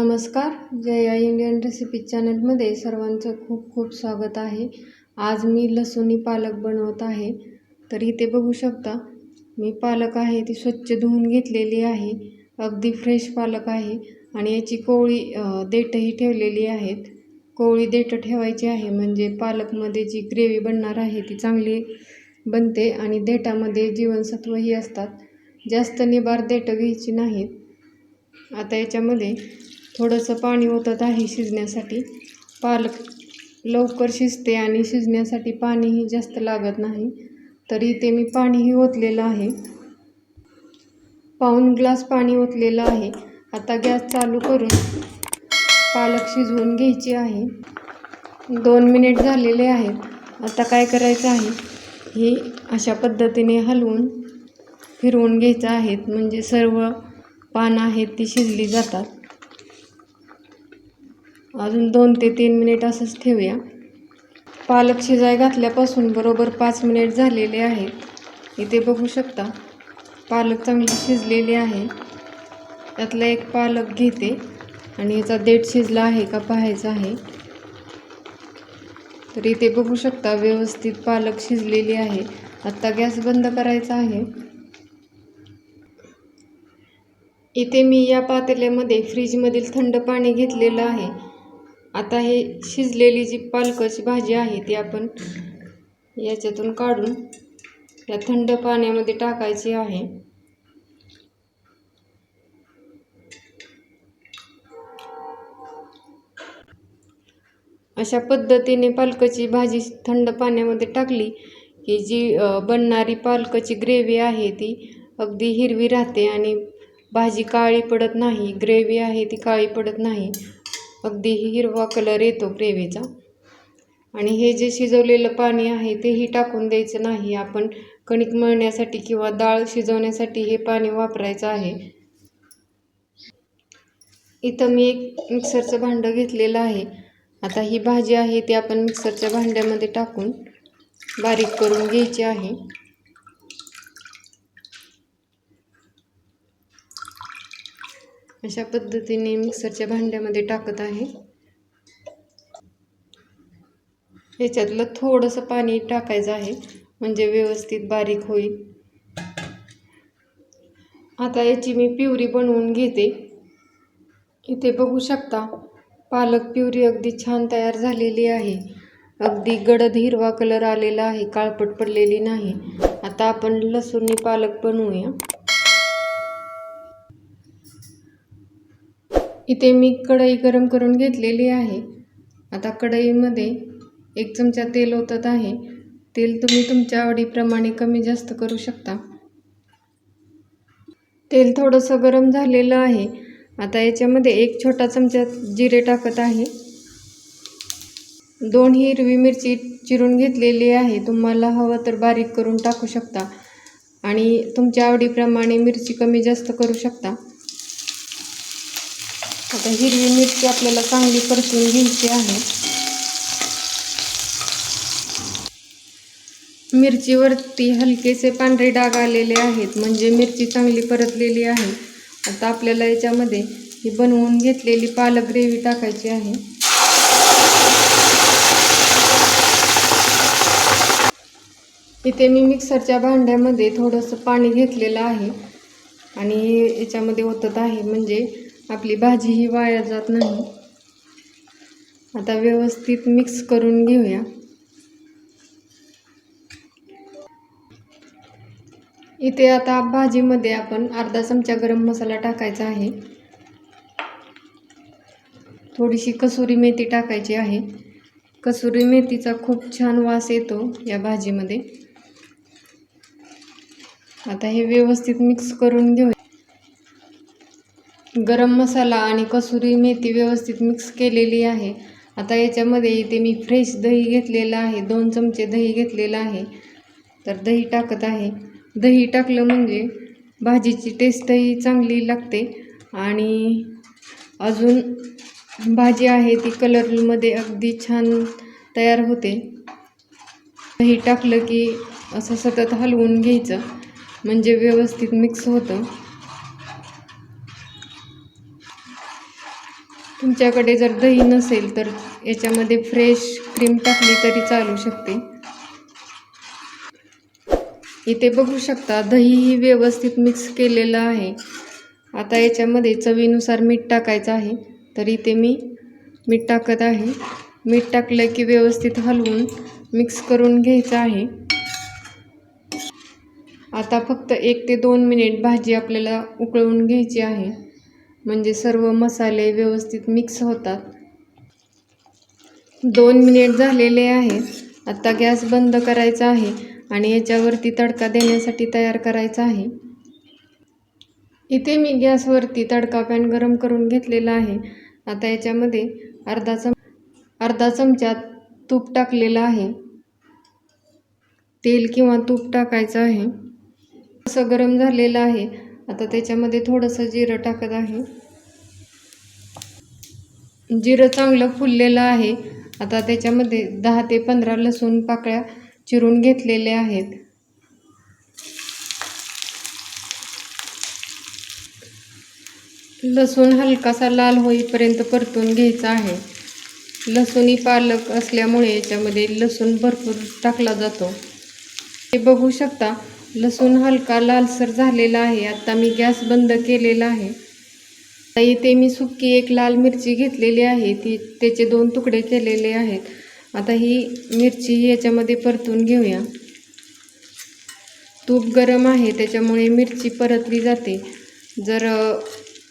नमस्कार Jaya Indian recipe चॅनलमध्ये सर्वांचं खूप खूप स्वागत आहे. आज मी लसूणी पालक बनवत आहे. तर इथे बघू शकता मी पालक आहे ती स्वच्छ धुवून घेतलेली आहे. अगदी फ्रेश पालक आहे आणि याची कोवळी देठही ठेवलेली आहेत. कोवळी देठं ठेवायची आहे म्हणजे पालकमध्ये जी ग्रेव्ही बनणार आहे ती चांगली बनते आणि देठामध्ये जीवनसत्वही असतात. जास्त निबार देठं घ्यायची नाहीत. आता याच्यामध्ये थोडंसं पाणी ओतत आहे शिजण्यासाठी. पालक लवकर शिजते आणि शिजण्यासाठी पाणीही जास्त लागत नाही. तरी ते मी पाणीही ओतलेलं आहे. पाऊण ग्लास पाणी ओतलेलं आहे. आता गॅस चालू करून पालक शिजवून घ्यायची आहे. दोन मिनिट झालेले आहेत. आता काय करायचं आहे? ही अशा पद्धतीने हलवून फिरवून घ्यायचं आहेत म्हणजे सर्व पानं आहेत ती शिजली जातात. अजून दोन ते तीन मिनिट असंच ठेवूया. पालक शिजाय घातल्यापासून बरोबर पाच मिनिट झालेले आहेत. इथे बघू शकता पालक चांगली शिजलेली आहे. त्यातला एक पालक घेते आणि याचा देठ शिजला आहे का पाहायचा आहे. तर इथे बघू शकता व्यवस्थित पालक शिजलेली आहे. आत्ता गॅस बंद करायचा आहे. इथे मी या पातेल्यामध्ये फ्रीजमधील थंड पाणी घेतलेलं आहे. आता हे शिजलेली जी पालकाची भाजी आहे ती आपण याच्यातून काढून या थंड पाण्यामध्ये टाकायची आहे. अशा पद्धतीने पालकाची भाजी थंड पाण्यामध्ये टाकली की जी बनणारी पालकाची ग्रेव्ही आहे ती अगदी हिरवी राहते आणि भाजी काळी पडत नाही. ग्रेव्ही आहे ती काळी पडत नाही. अगदी हिरवा कलर येतो ग्रेव्हीचा. आणि हे जे शिजवलेलं पाणी आहे तेही टाकून द्यायचं नाही. आपण कणिक मळण्यासाठी किंवा डाळ शिजवण्यासाठी हे पाणी वापरायचं आहे. इथं मी एक मिक्सरचं भांडं घेतलेलं आहे. आता ही भाजी आहे ती आपण मिक्सरच्या भांड्यामध्ये टाकून बारीक करून घ्यायची आहे. अशा पद्धतीने मिक्सरच्या भांड्यामध्ये टाकत आहे. याच्यातलं थोडंसं पाणी टाकायचं आहे म्हणजे व्यवस्थित बारीक होईल. आता याची मी पिवरी बनवून घेते. इथे बघू शकता पालक पिवरी अगदी छान तयार झालेली आहे. अगदी गडद हिरवा कलर आलेला आहे काळपट पडलेली नाही. आता आपण लसूणी पालक बनवूया. इथे मी कढई गरम करून घेतलेली आहे. आता कढईमध्ये एक चमचा तेल ओतत आहे. तेल तुम्ही तुमच्या आवडीप्रमाणे कमी जास्त करू शकता. तेल थोडंसं गरम झालेलं आहे. आता याच्यामध्ये एक छोटा चमचा जिरे टाकत आहे. दोन हिरवी मिरची चिरून घेतलेली आहे. तुम्हाला हवं तर बारीक करून टाकू शकता आणि तुमच्या आवडीप्रमाणे मिरची कमी जास्त करू शकता. आता हिरवी मिरची आपल्याला चांगली परतून घ्यायची आहे. मिरचीवरती हलकेसे पांढरे डाग आलेले आहेत म्हणजे मिरची चांगली परतलेली आहे. आता आपल्याला याच्यामध्ये ही बनवून घेतलेली पालक ग्रेव्ही टाकायची आहे. इथे मी मिक्सरच्या भांड्यामध्ये थोडंसं पाणी घेतलेलं आहे. आणि याच्यामध्ये ओतत आहे म्हणजे आपली भाजी ही वाया जात नाही. आता व्यवस्थित मिक्स करून घेऊया. इथे आता भाजीमध्ये आपण अर्धा चमचा गरम मसाला टाकायचा आहे. थोडीशी कसुरी मेथी टाकायची आहे. कसुरी मेथीचा खूप छान वास येतो या भाजीमध्ये. आता हे व्यवस्थित मिक्स करून घेऊया. गरम मसाला आणि कसुरी मेथी व्यवस्थित मिक्स केलेली आहे. आता याच्यामध्ये इथे मी फ्रेश दही घेतलेलं आहे. दोन चमचे दही घेतलेलं आहे. तर दही टाकत आहे. दही टाकलं म्हणजे भाजीची टेस्टही चांगली लागते. आणि अजून भाजी आहे ती कलरमध्ये अगदी छान तयार होते. दही टाकलं की असं सतत हलवून घ्यायचं. म्हणजे व्यवस्थित मिक्स होतं. तुमच्याकडे जर दही नसेल तर याच्यामध्ये फ्रेश क्रीम टाकली तरी चालू शकते. इथे बघू शकता दही ही व्यवस्थित मिक्स केलेलं आहे. आता याच्यामध्ये चवीनुसार मीठ टाकायचं आहे. तर इथे मी मीठ टाकत आहे. मीठ टाकलं की व्यवस्थित हलवून मिक्स करून घ्यायचं आहे. आता फक्त एक ते दोन मिनिट भाजी आपल्याला उकळवून घ्यायची आहे. म्हणजे सर्व मसाले व्यवस्थित मिक्स होतात. दोन मिनिट झालेले आहेत आता गॅस बंद करायचा आहे आणि याच्यावरती तडका देण्यासाठी तयार करायचा आहे. इथे मी गॅसवरती तडका पॅन गरम करून घेतलेला आहे. आता याच्यामध्ये अर्धा चम अर्धा चमचा तूप टाकलेलं आहे. तेल किंवा तूप टाकायचं आहे. असं गरम झालेलं आहे. आता त्याच्यामध्ये थोडंसं जिरं टाकत आहे. जिरं चांगलं फुललेलं आहे. आता त्याच्यामध्ये दहा ते पंधरा लसूण पाकळ्या चिरून घेतलेल्या आहेत. लसूण हलकासा लाल होईपर्यंत परतून घ्यायचा आहे. लसूणी पालक असल्यामुळे याच्यामध्ये लसूण भरपूर टाकला जातो. हे बघू शकता लसूण हलका लालसर झालेला आहे. आत्ता मी गॅस बंद केलेला आहे. आता इथे मी सुक्की एक लाल मिरची घेतलेली आहे. ती त्याचे दोन तुकडे केलेले आहेत. आता ही मिरची याच्यामध्ये परतून घेऊया. तूप गरम आहे त्याच्यामुळे मिरची परतली जाते. जर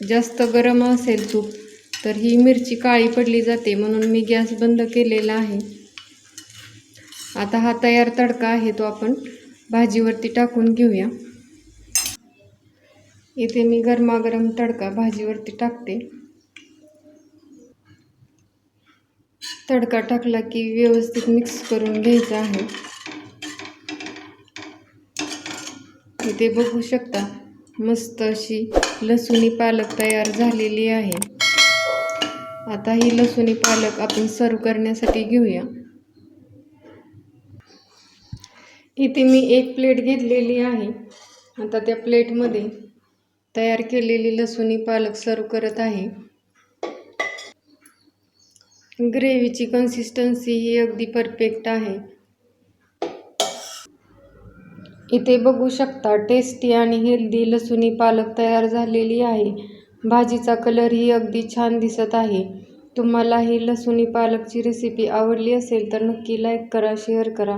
जास्त गरम असेल तूप तर ही मिरची काळी पडली जाते म्हणून मी गॅस बंद केलेला आहे. आता हा तयार तडका आहे तो आपण भाजीवरती टाकून घेऊया. इथे मी गरमागरम तडका भाजीवरती टाकते. तडका टाकला की व्यवस्थित मिक्स करून घ्यायचा आहे. इथे बघू शकता मस्त अशी लसुणी पालक तयार झालेली आहे. आता ही लसुणी पालक आपण सर्व करण्यासाठी घेऊया. इथे मी एक प्लेट घेतलेली आहे. आता त्या प्लेटमध्ये तयार केलेली लसुणी पालक सर्व करत आहे. ग्रेव्हीची कन्सिस्टन्सी ही अगदी परफेक्ट आहे. इथे बघू शकता टेस्टी आणि हेल्दी लसुणी पालक तयार झालेली आहे. भाजीचा कलर ही अगदी छान दिसत आहे. तुम्हाला ही लसुणी पालकची रेसिपी आवडली असेल तर नक्की लाईक करा शेअर करा.